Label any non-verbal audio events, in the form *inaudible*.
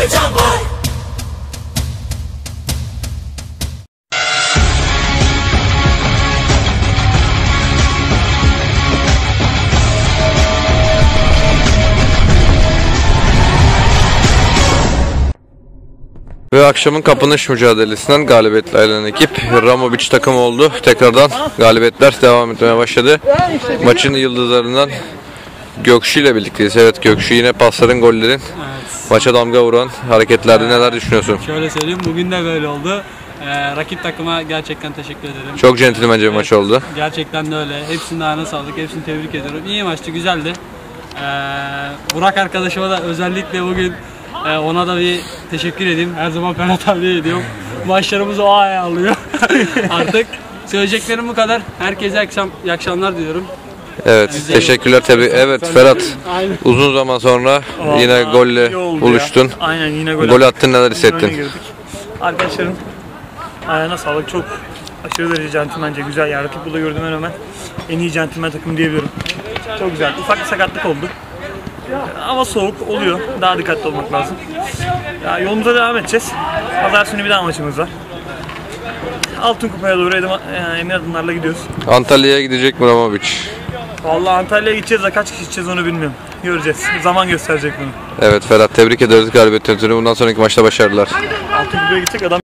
heyecan Ve akşamın kapanış mücadelesinden galibiyetle ayrılan ekip Ramovic takım oldu. Tekrardan galibiyetler devam etmeye başladı. Maçın yıldızlarından Gökşü ile birlikteyiz. Evet Gökşü yine pasların gollerin maça damga vuran hareketlerde neler düşünüyorsun? Şöyle söyleyeyim bugün de böyle oldu. Ee, rakip takıma gerçekten teşekkür ederim. Çok centilmence bir maç oldu. Gerçekten de öyle. Hepsinin ayağına sağlık. Hepsini tebrik ediyorum. İyi maçtı, güzeldi. Ee, Burak arkadaşıma da özellikle bugün e, ona da bir teşekkür edeyim. Her zaman Ferhat abiye ediyorum. *laughs* Maçlarımızı o aya alıyor. *laughs* Artık söyleyeceklerim bu kadar. Herkese akşam, iyi akşamlar diliyorum. Evet teşekkürler tabi. Evet Ferhat Aynen. uzun zaman sonra yine Vallahi golle iyi oldu buluştun. ya. Aynen yine gol, Gol attın neler hissettin? girdik. Arkadaşların ayağına sağlık. Çok aşırı derece centilmence güzel. Yani rakip burada gördüğüme rağmen en iyi centilmen takım diyebilirim. Çok güzel. Ufak bir sakatlık oldu. Hava soğuk oluyor. Daha dikkatli olmak lazım. Ya yolumuza devam edeceğiz. Pazar günü bir daha maçımız var. Altın kupaya doğru edim, e, emin adımlarla gidiyoruz. Antalya'ya gidecek mi Ramovic? Vallahi Antalya'ya gideceğiz de kaç kişi gideceğiz onu bilmiyorum. Göreceğiz. Zaman gösterecek bunu. Evet Ferhat tebrik ederiz galibiyetten ötürü. Bundan sonraki maçta başarılar. Altın kupaya gidecek adam